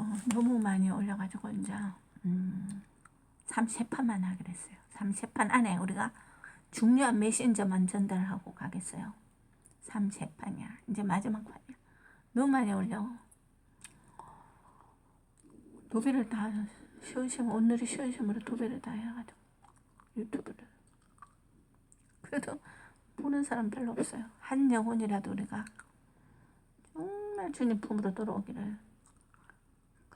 어, 너무 많이 올려가지고 이제 음, 3세판만 하기로 했어요. 3세판 안에 우리가 중요한 메신저만 전달하고 가겠어요. 3세판이야. 이제 마지막 판이야. 너무 많이 올려. 도배를 다 쉬우시면 오늘이 쉬우시면 도배를 다 해가지고 유튜브를 그래도 보는 사람 별로 없어요. 한 영혼이라도 우리가 정말 주님 품으로 돌아오기를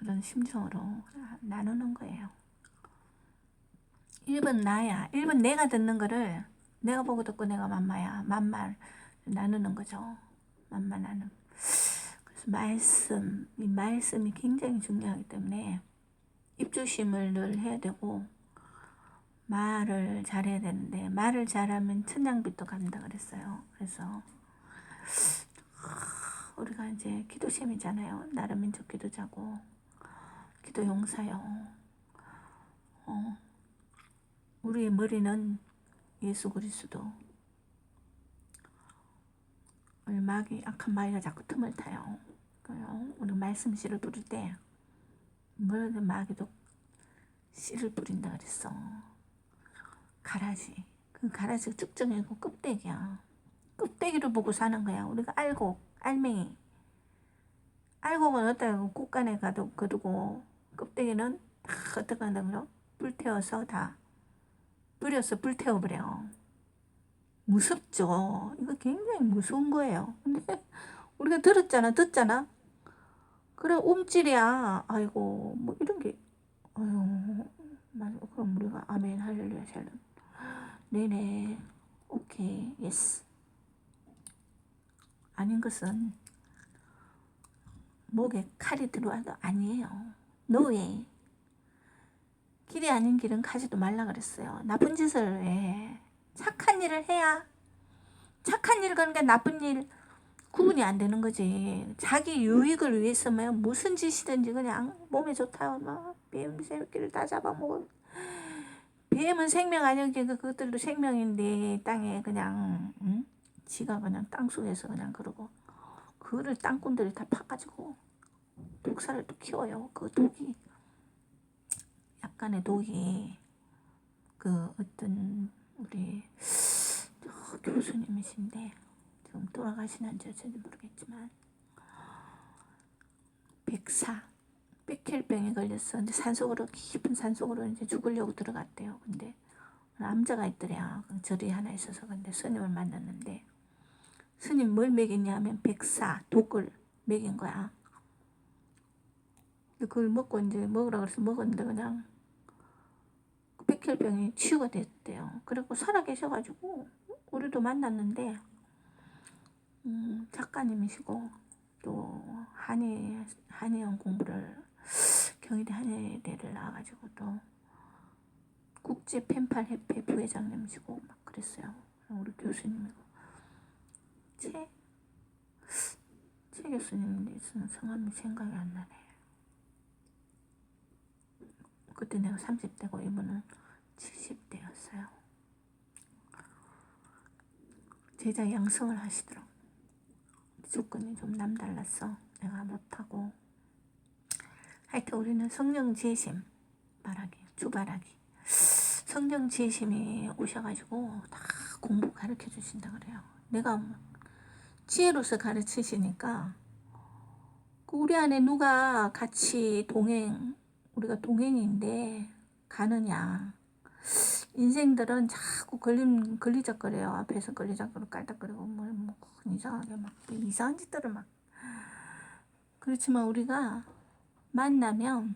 그런 심정으로 나누는 거예요. 1번 나야. 1번 내가 듣는 거를 내가 보고 듣고 내가 만마야. 만말 나누는 거죠. 만마 나누. 그래서 말씀, 이 말씀이 굉장히 중요하기 때문에 입조심을 늘 해야 되고 말을 잘해야 되는데 말을 잘하면 천냥빚도 간다 그랬어요. 그래서 우리가 이제 기도심이잖아요. 나라 민족 기도자고 기도 용사요. 어, 우리의 머리는 예수 그리스도. 우리 마귀 악한 마귀가 자꾸 틈을 타요. 우리 말씀 씨를 뿌릴 때 뭐든 마귀도 씨를 뿌린다 그랬어. 가라지. 그 가라지가 쭉정이고 껍데기야. 껍데기를 보고 사는 거야. 우리가 알고 알맹이. 알고는 어떠고 국간에 가도 그러고 껍데기는 다 어떻게 한다고요? 불태워서 다 뿌려서 불태워버려. 무섭죠. 이거 굉장히 무서운 거예요. 근데 우리가 들었잖아, 듣잖아. 그래 움찔이야. 아이고 뭐 이런 게 아유 맞아. 그럼 우리가 아멘 할렐루야 샬롬. 네네 오케이 예스. 아닌 것은 목에 칼이 들어와도 아니에요. 노예. 길이 아닌 길은 가지도 말라 그랬어요. 나쁜 짓을 해. 착한 일을 해야 착한 일 그러니까 나쁜 일 구분이 안 되는 거지. 자기 유익을 위해서면 무슨 짓이든지 그냥 몸에 좋다고 막뱀 새끼를 다 잡아먹어. 뱀은 생명 아니었기 그것들도 생명인데 땅에 그냥 응? 지가 그냥 땅 속에서 그냥 그러고 그거를 땅꾼들이 다 파가지고 독사를 또 키워요. 그 독이 약간의 독이 그 어떤 우리 저 교수님이신데 지금 돌아가시는지 어쩐지 모르겠지만 백사 백혈병에 걸렸어. 근데 산속으로 깊은 산속으로 이제 죽으려고 들어갔대요. 근데 남자가 있더래요. 그 절이 하나 있어서 근데 스님을 만났는데 스님 뭘 먹였냐 하면 백사 독을 먹인 거야. 그걸 먹고 이제 먹으라 그래서 먹었는데 그냥 백혈병이 치유가 됐대요. 그리고 살아 계셔가지고 우리도 만났는데 음, 작가님이시고 또 한의 한의원 공부를 경희대 한의대를 나와가지고 또 국제 펜팔 협회 부회장님이시고 막 그랬어요. 우리 교수님이고 최, 최 교수님인데 성함이 생각이 안 나네. 그때 내가 30대고 이분은 70대였어요. 제자 양성을 하시더라고. 조건이 좀 남달랐어. 내가 못하고. 하여튼 우리는 성령 재심 바라기, 주바라기. 성령 재심이 오셔가지고 다 공부 가르쳐 주신다 그래요. 내가 지혜로서 가르치시니까 그 우리 안에 누가 같이 동행, 우리가 동행인데 가느냐. 인생들은 자꾸 걸림, 걸리적거려요. 앞에서 걸리적거리고 깔딱거리고 뭐, 뭐 이상하게 막 이상한 짓들을 막. 그렇지만 우리가 만나면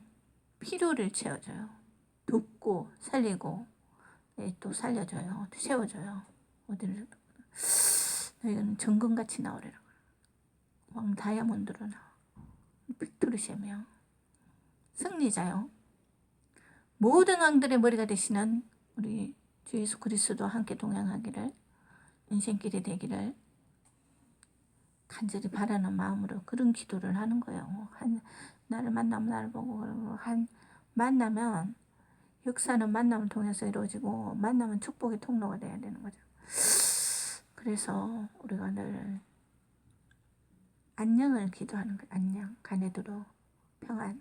필요를 채워줘요. 돕고 살리고 네, 또 살려줘요. 세워줘요. 어디를 너희는 정금같이 나오래라. 왕 다이아몬드로 나와. 빅토르시며 승리자요. 모든 왕들의 머리가 되시는 우리 주 예수 그리스도 함께 동행하기를 인생길이 되기를 간절히 바라는 마음으로 그런 기도를 하는 거예요. 한 나를 만나면 나를 보고 한 만나면 역사는 만남을 통해서 이루어지고 만나면 축복의 통로가 돼야 되는 거죠. 그래서 우리가 늘 안녕을 기도하는 거예요. 안녕, 가네두로 평안.